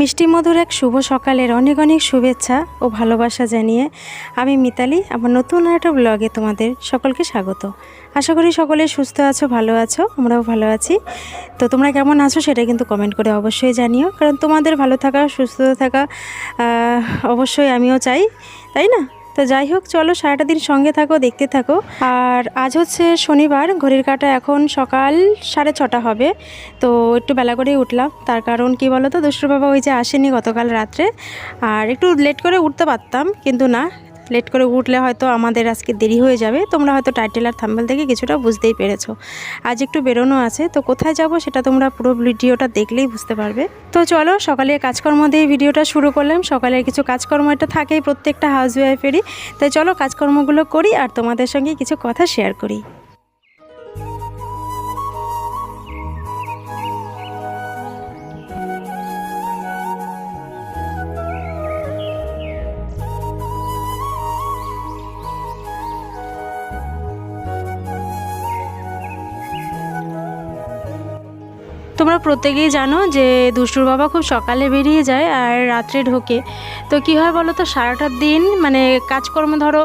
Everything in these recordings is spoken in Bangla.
মিষ্টি মধুর এক শুভ সকালের অনেক অনেক শুভেচ্ছা ও ভালোবাসা জানিয়ে আমি মিতালি, আমার নতুন একটা ব্লগে তোমাদের সকলকে স্বাগত। আশা করি সকলে সুস্থ আছো, ভালো আছো, আমরাও ভালো আছি। তো তোমরা কেমন আছো সেটা কিন্তু কমেন্ট করে অবশ্যই জানিও, কারণ তোমাদের ভালো থাকা, সুস্থ থাকা অবশ্যই আমিও চাই, তাই না? তো যাই হোক, চলো সারাটা দিন সঙ্গে থাকো, দেখতে থাকো। আর আজ হচ্ছে শনিবার, ঘড়ির কাটা এখন সকাল সাড়ে ছটা হবে। তো একটু বেলা করেই উঠলাম। তার কারণ কি বলো তো দুষ্টুর বাবা ওই যে আসেনি গতকাল রাত্রে। আর একটু লেট করে উঠতে পারতাম, কিন্তু না। লেট করে উঠলে হয়তো আমাদের আজকে দেরি হয়ে যাবে। তোমরা হয়তো টাইটেল আর থাম্বেল থেকে কিছুটা বুঝতেই পেরেছ। আজ একটু বেরোনো আছে, তো কোথায় যাব সেটা তোমরা পুরো ভিডিওটা দেখলেই বুঝতে পারবে। তো চলো সকালের কাজকর্ম দিয়ে ভিডিওটা শুরু করলাম। সকালের কিছু কাজকর্ম এটা থাকেই প্রত্যেকটা হাউস ওয়াইফেরই তাই চলো কাজকর্মগুলো করি আর তোমাদের সঙ্গে কিছু কথা শেয়ার করি। তোমরা প্রত্যেকেই জানো যে দুষ্টুর বাবা খুব সকালে বেরিয়ে যায় আর রাত্রে ঢোকে। তো কি হয় বলো তো, সারাটা দিন মানে কাজকর্ম ধরো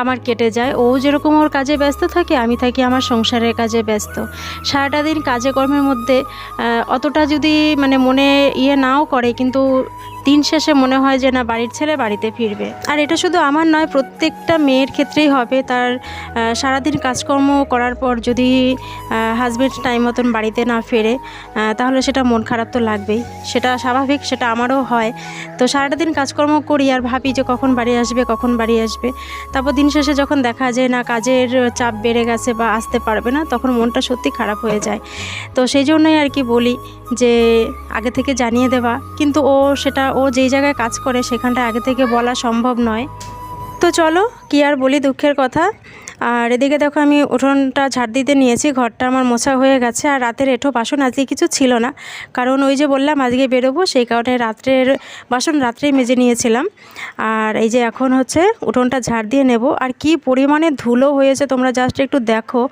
আমার কেটে যায়। ও যেরকম ওর কাজে ব্যস্ত থাকে, আমি থাকি আমার সংসারের কাজে ব্যস্ত। সারাটা দিন কাজে কর্মের মধ্যে অতটা যদি মানে মনে ইয়ে নাও করে, কিন্তু দিন শেষে মনে হয় যে না, বাড়ির ছেলে বাড়িতে ফিরবে। আর এটা শুধু আমার নয়, প্রত্যেকটা মেয়ের ক্ষেত্রেই হবে। তার সারাদিন কাজকর্ম করার পর যদি হাজব্যান্ড টাইম মতন বাড়িতে না ফেরে তাহলে সেটা মন খারাপ তো লাগবেই। সেটা স্বাভাবিক, সেটা আমারও হয়। তো সারাটা দিন কাজকর্ম করি আর ভাবি যে কখন বাড়ি আসবে, কখন বাড়ি আসবে। তারপর দিন শেষে যখন দেখা যায় না, কাজের চাপ বেড়ে গেছে বা আসতে পারবে না, তখন মনটা সত্যি খারাপ হয়ে যায়। তো সেই জন্যই আর কি বলি যে আগে থেকে জানিয়ে দেওয়া। কিন্তু ও সেটা, ও যেই জায়গায় কাজ করে সেখানটা আগে থেকে বলা সম্ভব নয়। তো চলো, কি আর বলি দুঃখের কথা। আর এদিকে দেখো আমি উঠোনটা ঝাড় দিতে নিয়েছি, ঘরটা আমার মোছা হয়ে গেছে আর রাতের এঁঠো বাসন আজকে কিছু ছিল না। কারণ ওই যে বললাম আজকে বেরোবো, সেই কারণে রাত্রের বাসন রাত্রেই মেজে নিয়েছিলাম। আর এই যে এখন হচ্ছে উঠোনটা ঝাড় দিয়ে নেব। আর কি পরিমাণে ধুলো হয়েছে তোমরা জাস্ট একটু দেখো।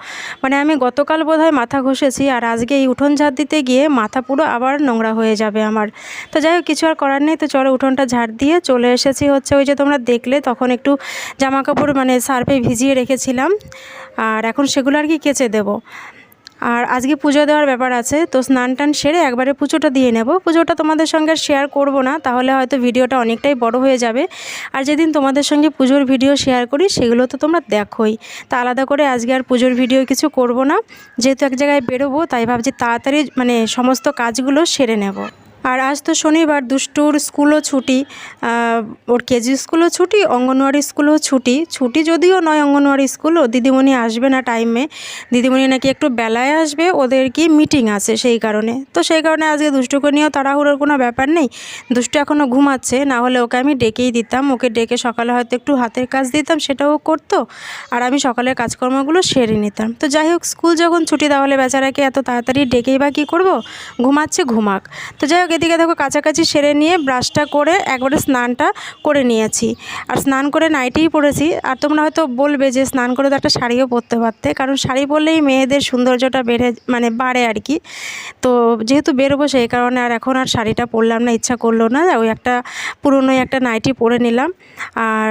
মানে আমি গতকাল বোধহয় মাথা ঘষেছি আর আজকে এই উঠোন ঝাড় দিতে গিয়ে মাথা পুরো আবার নোংরা হয়ে যাবে আমার। তো যাই হোক, কিছু আর করার নেই। তো চলো উঠোনটা ঝাড় দিয়ে চলে এসেছি হচ্ছে ওই যে তোমরা দেখলে, তখন একটু জামা কাপড় মানে সার্ফে ভিজিয়ে রেখেছিলাম। আর এখন সেগুলো আর কি কেচে দেবো। আর আজকে পুজো দেওয়ার ব্যাপার আছে, তো স্নান টান সেরে একবারে পুজোটা দিয়ে নেব। পুজোটা তোমাদের সঙ্গে শেয়ার করব না, তাহলে হয়তো ভিডিওটা অনেকটাই বড় হয়ে যাবে। আর যেদিন তোমাদের সঙ্গে পুজোর ভিডিও শেয়ার করি, সেগুলো তো তোমরা দেখোই। তা আলাদা করে আজকে আর পুজোর ভিডিও কিছু করব না। যেহেতু এক জায়গায় বেরোবো, তাই ভাবছি তাড়াতাড়ি মানে সমস্ত কাজগুলো সেরে নেব। আর আজ তো শনিবার, দুষ্টুর স্কুলও ছুটি ওর কেজি স্কুলও ছুটি, অঙ্গনওয়াড়ি স্কুলও ছুটি। ছুটি যদিও নয় অঙ্গনওয়াড়ি স্কুলও দিদিমণি আসবে না টাইমে দিদিমণি নাকি একটু বেলায় আসবে, ওদের কি মিটিং আছে সেই কারণে। তো সেই কারণে আজকে দুষ্টুকে নিয়েও তাড়াহুড়োর কোনো ব্যাপার নেই। দুষ্টু এখনও ঘুমাচ্ছে, না হলে ওকে আমি ডেকেই দিতাম। ওকে ডেকে সকালে হয়তো একটু হাতের কাজ দিতাম, সেটাও করতো। আর আমি সকালের কাজকর্মগুলো সেরে নিতাম। তো যাই হোক, স্কুল যখন ছুটি, তাহলে বেচারাকে এত তাড়াতাড়ি ডেকেই বা কী করব? ঘুমাচ্ছে, ঘুমাক। তো যাই হোক এদিকে দেখো কাছাকাছি সেরে নিয়ে ব্রাশটা করে একবারে স্নানটা করে নিয়েছি। আর স্নান করে নাইটেই পরেছি। আর তোমরা হয়তো বলবে যে স্নান করে তো একটা শাড়িও পরতে পারতে। কারণ শাড়ি পরলেই মেয়েদের সৌন্দর্যটা বেড়ে মানে বাড়ে আর কি। তো যেহেতু বেরোবো সেই কারণে আর এখন আর শাড়িটা পরলাম না, ইচ্ছা করল না। ওই একটা পুরনোই একটা নাইটি পরে নিলাম। আর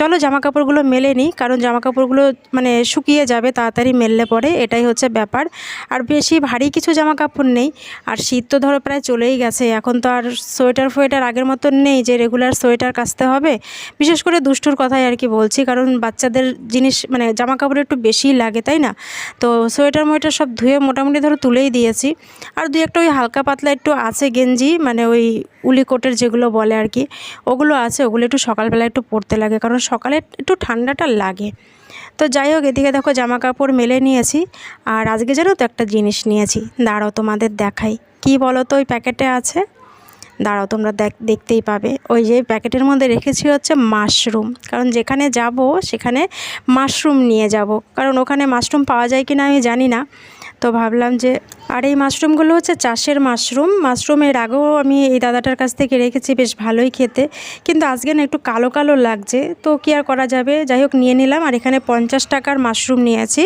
চলো জামা কাপড়গুলো মেলে নিই, কারণ জামা কাপড়গুলো মানে শুকিয়ে যাবে, তাড়াতাড়ি মেললে পরে এটাই হচ্ছে ব্যাপার। আর বেশি ভারী কিছু জামা কাপড় নেই, আর শীত তো ধরো প্রায় চলেই গেছে, এখন তো আর সোয়েটার ফোয়েটার আগের মতন নেই যে রেগুলার সোয়েটার কাচতে হবে। বিশেষ করে দুষ্টুর কথাই আর কি বলছি, কারণ বাচ্চাদের জিনিস মানে জামা কাপড় একটু বেশিই লাগে, তাই না? তো সোয়েটার মোয়েটার সব ধুয়ে মোটামুটি ধরো তুলেই দিয়েছি। আর দুই একটা ওই হালকা পাতলা একটু আছে গেঞ্জি মানে ওই উলি কোটের যেগুলো বলে আর কি, ওগুলো আছে, ওগুলো একটু সকালবেলা একটু পরতে লাগে, কারণ সকালে একটু ঠান্ডাটা লাগে। তো যাই হোক, এদিকে দেখো জামা কাপড় মেলে নিয়েছি আর আজকে জানো তো একটা জিনিস নিয়েছি। দাঁড়াও তোমাদের দেখাই। কি বলো তো ওই প্যাকেটে আছে? দাঁড়াও তোমরা দেখ, দেখতেই পাবে। ওই যে প্যাকেটের মধ্যে রেখেছি হচ্ছে মাশরুম। কারণ যেখানে যাব সেখানে মাশরুম নিয়ে যাব। কারণ ওখানে মাশরুম পাওয়া যায় কি না আমি জানি না। তো ভাবলাম যে, আর এই মাশরুমগুলো হচ্ছে চাষের মাশরুম। মাশরুমের আগেও আমি এই দাদাটার কাছ থেকে রেখেছি, বেশ ভালোই খেতে। কিন্তু আজকে না একটু কালো কালো লাগছে, তো কি আর করা যাবে? যাই হোক, নিয়ে নিলাম আর এখানে পঞ্চাশ টাকার মাশরুম নিয়েছি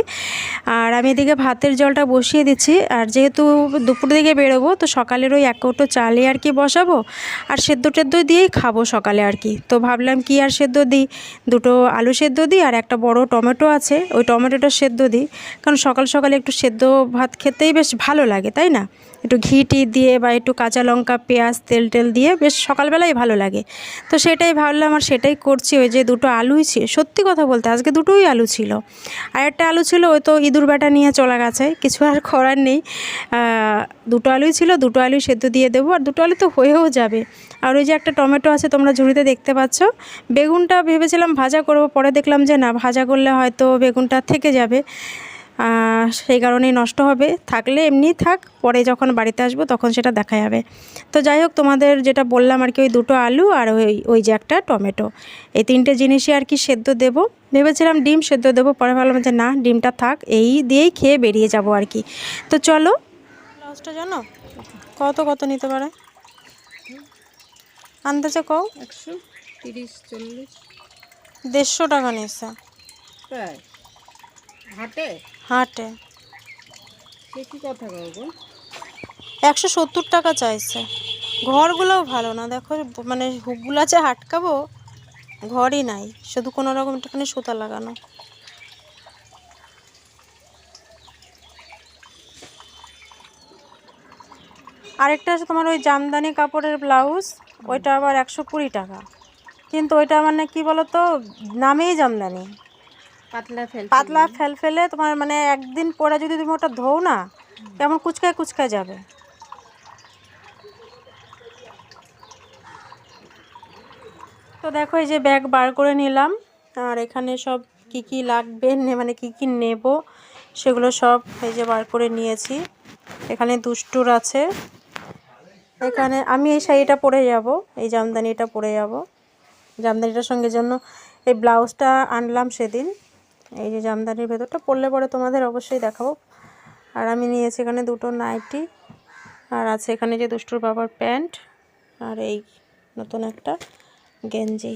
আর আমি এদিকে ভাতের জলটা বসিয়ে দিচ্ছি। আর যেহেতু দুপুর দিকে বেরোবো, তো সকালের ওই এক কৌটো চালে আর কি বসাবো। আর সেদ্ধ টেদ্ধ দিয়েই খাব সকালে আর কি। তো ভাবলাম কি আর সেদ্ধ দিই? দুটো আলু সেদ্ধ দিই আর একটা বড় টমেটো আছে, ওই টমেটোটা সেদ্ধ দিই। কারণ সকাল সকালে একটু সেদ্ধ ভাত খেতেই বেশ ভালো লাগে, তাই না? একটু ঘি টি দিয়ে বা একটু কাঁচা লঙ্কা, পেঁয়াজ, তেল টেল দিয়ে বেশ সকালবেলাই ভালো লাগে। তো সেটাই ভাবলাম আর সেটাই করছি, ওই যে দুটো আলুই ছিল সত্যি কথা বলতে আজকে দুটোই আলু ছিল। আর একটা আলু ছিল ওই তো ইঁদুর বেটা নিয়ে চলে গেছে, কিছু আর করার নেই। দুটো আলুই ছিল, দুটো আলুই সেদ্ধ দিয়ে দেবো, আর দুটো আলু তো হয়েও যাবে। আর ওই যে একটা টমেটো আছে, তোমরা ঝুড়িতে দেখতে পাচ্ছ। বেগুনটা ভেবেছিলাম ভাজা করব, পরে দেখলাম যে না, ভাজা করলে হয়তো বেগুনটা থেকে যাবে। সেই কারণেই নষ্ট হবে। থাকলে এমনি থাক পরে যখন বাড়িতে আসব তখন সেটা দেখা যাবে। তো যাই হোক তোমাদের যেটা বললাম আর কি ওই দুটো আলু আর ওই ওই যে একটা টমেটো। এই তিনটে জিনিসই আর কি সেদ্ধ দেবো। ভেবেছিলাম ডিম সেদ্ধ দেবো পরে ভাবলাম যে না ডিমটা থাক এই দিয়েই খেয়ে বেরিয়ে যাব আর কি। তো চলো। ব্লাউজটা জানো? কত কত নিতে পারে? আন্দাজে কও? একশো তিরিশ চল্লিশ। দেড়শো টাকা তাই হাটে? হাটে। সে কি কথা বলব একশো সত্তর টাকা চাইছে। ঘরগুলোও ভালো না দেখো মানে হুকগুলো আছে হাটকাবো ঘরই নাই শুধু কোনো রকম একটুখানি সুতা লাগানো। আরেকটা আছে তোমার ওই জামদানি কাপড়ের ব্লাউজ ওইটা আবার একশো কুড়ি টাকা। কিন্তু ওইটা মানে কি বলো তো নামেই জামদানি। পাতলা ফেল ফেলে। তোমার মানে একদিন পরে যদি তুমি ওটা ধোও না, কেমন কুচকায় কুচকায় যাবে? তো দেখো এই যে ব্যাগ বার করে নিলাম, আর এখানে সব কি কি লাগবে মানে কি কি নেব, সেগুলো সব এই যে বার করে নিয়েছি। এখানে দুষ্টুর আছে। এখানে আমি এই শাড়িটা পরে যাব, এই জামদানিটা পরে যাব। জামদানিটার সঙ্গে জন্য এই ব্লাউজটা আনলাম সেদিন। এই যে জামদানির ভেতরটা পড়লে পরে তোমাদের অবশ্যই দেখাবো। আর আমি নিয়েছি এখানে দুটো নাইটি, আর আছে এখানে যে দুষ্টুর বাবার প্যান্ট, আর এই নতুন একটা গেঞ্জি।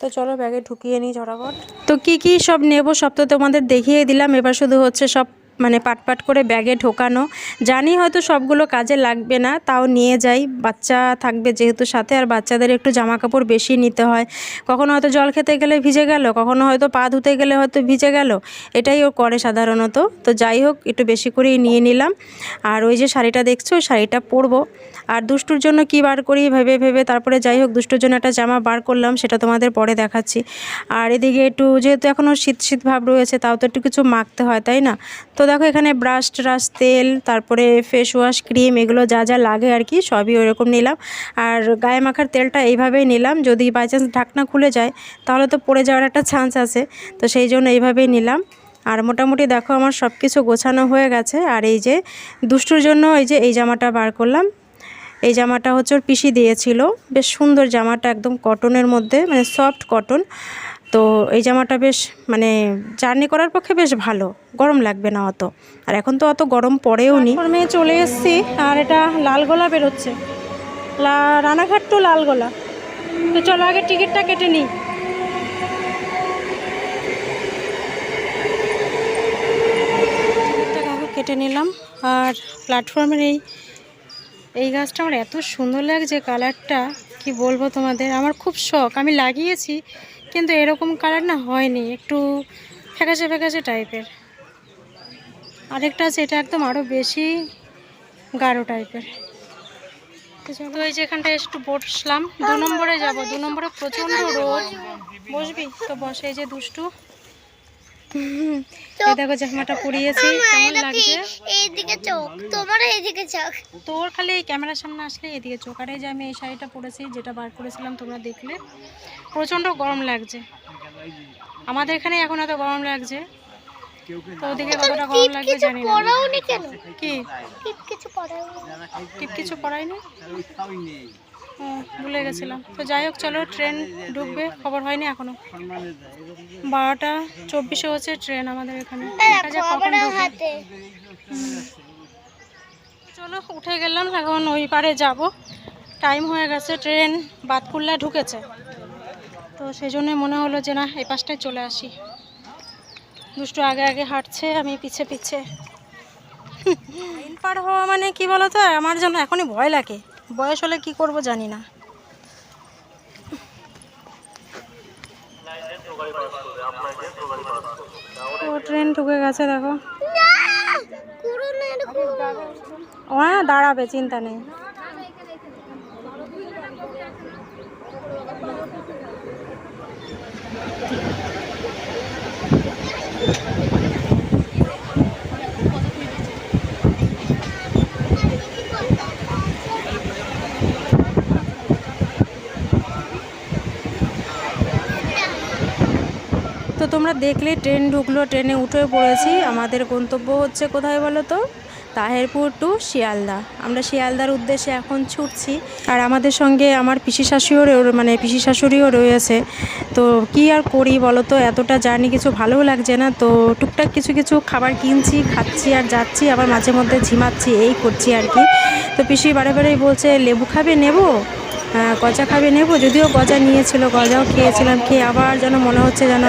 তো চলো ব্যাগে ঢুকিয়ে নিই ঝরাবট। তো কি কি সব নেব সব তো তোমাদের দেখিয়ে দিলাম, এবার শুধু হচ্ছে সব মানে পাট পাট করে ব্যাগে ঢোকানো। জানি হয়তো সবগুলো কাজে লাগবে না, তাও নিয়ে যাই। বাচ্চা থাকবে যেহেতু সাথে, আর বাচ্চাদের একটু জামা কাপড় বেশি নিতে হয়। কখনো হয়তো জল খেতে গেলে ভিজে গেল, কখনো হয়তো পা ধুতে গেলে হয়তো ভিজে গেল। এটাই ও করে সাধারণত। তো যাই হোক, একটু বেশি করেই নিয়ে নিলাম। আর ওই যে শাড়িটা দেখছ, ওই শাড়িটা পরবো। আর দুষ্টুর জন্য কি বার করি ভেবে ভেবে, তারপরে যাই হোক, দুষ্টুর জন্য একটা জামা বার করলাম, সেটা তোমাদের পরে দেখাচ্ছি। আর এদিকে একটু, যেহেতু এখনও শীত শীত ভাব রয়েছে, তাও তো একটু কিছু মাখতে হয়, তাই না? তো দেখো এখানে ব্রাশ ট্রাশ, তেল, তারপরে ফেস ওয়াশ ক্রিম এগুলো যা যা লাগে আর কি, সবই ওরকম নিলাম। আর গায়ে মাখার তেলটা এইভাবেই নিলাম, যদি বাই চান্স ঢাকনা খুলে যায়, তাহলে তো পড়ে যাওয়ার একটা চান্স আছে। তো সেই জন্য এইভাবেই নিলাম। আর মোটামুটি দেখো আমার সব কিছু গোছানো হয়ে গেছে। আর এই যে দুষ্টুর জন্য এই যে এই জামাটা বার করলাম। এই জামাটা হচ্ছে ওর পিসি দিয়েছিল। বেশ সুন্দর জামাটা, একদম কটনের মধ্যে মানে সফট কটন তো এই জামাটা বেশ মানে জার্নি করার পক্ষে বেশ ভালো গরম লাগবে না অত। আর এখন তো অত গরম পড়েও নি। ফর্মে চলে এসেছি আর এটা লালগোলা বেরোচ্ছে। রানাঘাট টু লালগোলা তো চলো আগে টিকিটটা কেটে নিই। কেটে নিলাম। আর প্ল্যাটফর্মের এই এই গাছটা আমার এত সুন্দর লাগছে কালারটা কি বলব তোমাদের? আমার খুব শখ। আমি লাগিয়েছি কিন্তু এরকম কালার না হয়নি, একটু ফ্যাকাশে ফ্যাকাশে টাইপের। আরেকটা আছে, এটা একদম আরও বেশি গাঢ় টাইপের। তো এই যে এখানটায় একটু বসলাম, দু নম্বরে যাব, দু নম্বরে প্রচণ্ড রোদ। বসবি? তো বসে, এই যে দুষ্টু। দেখো জামাটা পরিয়েছি কেমন লাগছে? এইদিকে চোখ তোমার এইদিকে চোখ। তোর খালি এই ক্যামেরার সামনে আসলে এদিকে চোখ। আর এই যে আমি এই শাড়িটা পরেছি যেটা বার করেছিলাম তোমরা দেখলে প্রচণ্ড গরম লাগছে। আমাদের এখানে এখন এত গরম লাগছে। তো ওদিকে কতটা গরম লাগবে জানি না। পড়াওনি কেন? কি? ঠিক কিছু পড়াওনি টিপ কিছু ভুলে গেছিলাম। তো যাই হোক চলো ট্রেন ঢুকবে। খবর হয়নি এখনও। বারোটা চব্বিশে হচ্ছে ট্রেন আমাদের এখানে। চলো উঠে গেলাম। এখন ওই পারে যাব। টাইম হয়ে গেছে ট্রেন বাতকুল্লা ঢুকেছে। তো সেই জন্য মনে হলো যে না এই পাশটায় চলে আসি। দুষ্টু আগে আগে হাঁটছে আমি পিছে পিছে। পার হওয়া মানে কি বলো তো আমার জন্য এখনই ভয় লাগে। বয়স হলে কি করব জানি না। ও ট্রেন ঢুকে গেছে, দেখো। হ্যাঁ দাঁড়াবে, চিন্তা নেই। তো তোমরা দেখলে ট্রেন ঢুকলো, ট্রেনে উঠে পড়েছি। আমাদের গন্তব্য হচ্ছে কোথায় বলো তো? তাহেরপুর টু শিয়ালদা। আমরা শিয়ালদার উদ্দেশ্যে এখন ছুটছি। আর আমাদের সঙ্গে আমার পিসি শাশুড়িও মানে পিসি শাশুড়িও রয়েছে। তো কি আর করি বলো তো? এতটা জার্নি কিছু ভালোও লাগছে না। তো টুকটাক কিছু কিছু খাবার কিনছি, খাচ্ছি আর যাচ্ছি। আবার মাঝে মধ্যে ঝিমাচ্ছি, এই করছি আর কি। তো পিসি বারে বারেই বলছে, লেবু খাবে? নেব? গজা খাবে নেব। যদিও গজা নিয়েছিল গজাও খেয়েছিলাম খেয়ে আবার যেন মনে হচ্ছে যেন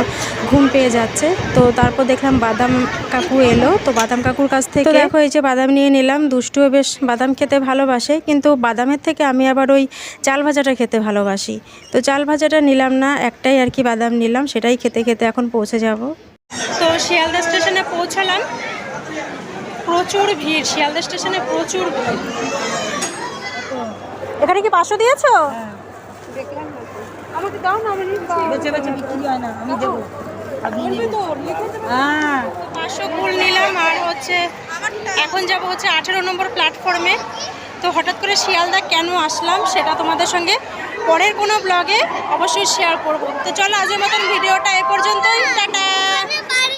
ঘুম পেয়ে যাচ্ছে। তো তারপর দেখলাম বাদাম কাকু এলো। তো বাদাম কাকুর কাছ থেকে দেখো এই যে বাদাম নিয়ে নিলাম দুষ্টুও বেশ বাদাম খেতে ভালোবাসে। কিন্তু বাদামের থেকে আমি আবার ওই চাল ভাজাটা খেতে ভালোবাসি। তো চাল ভাজাটা নিলাম না একটাই আর কি বাদাম নিলাম সেটাই খেতে খেতে এখন পৌঁছে যাব। তো শিয়ালদা স্টেশনে পৌঁছালাম। প্রচুর ভিড় শিয়ালদা স্টেশনে প্রচুর ভিড়। এখানে কি পাঁচশো দিয়েছ? আমাকে দাও না আমি বেঁচে বেঁচে বিক্রি হয় না আমি দেবো। হ্যাঁ। পাঁচশো ফুল নিলাম আর হচ্ছে এখন যাব হচ্ছে আঠেরো নম্বর প্ল্যাটফর্মে তো হঠাৎ করে শিয়ালদা কেন আসলাম সেটা তোমাদের সঙ্গে পরের কোনো ব্লগে অবশ্যই শেয়ার করব। তো চলো আজের মতন ভিডিওটা এ পর্যন্তই টাটা।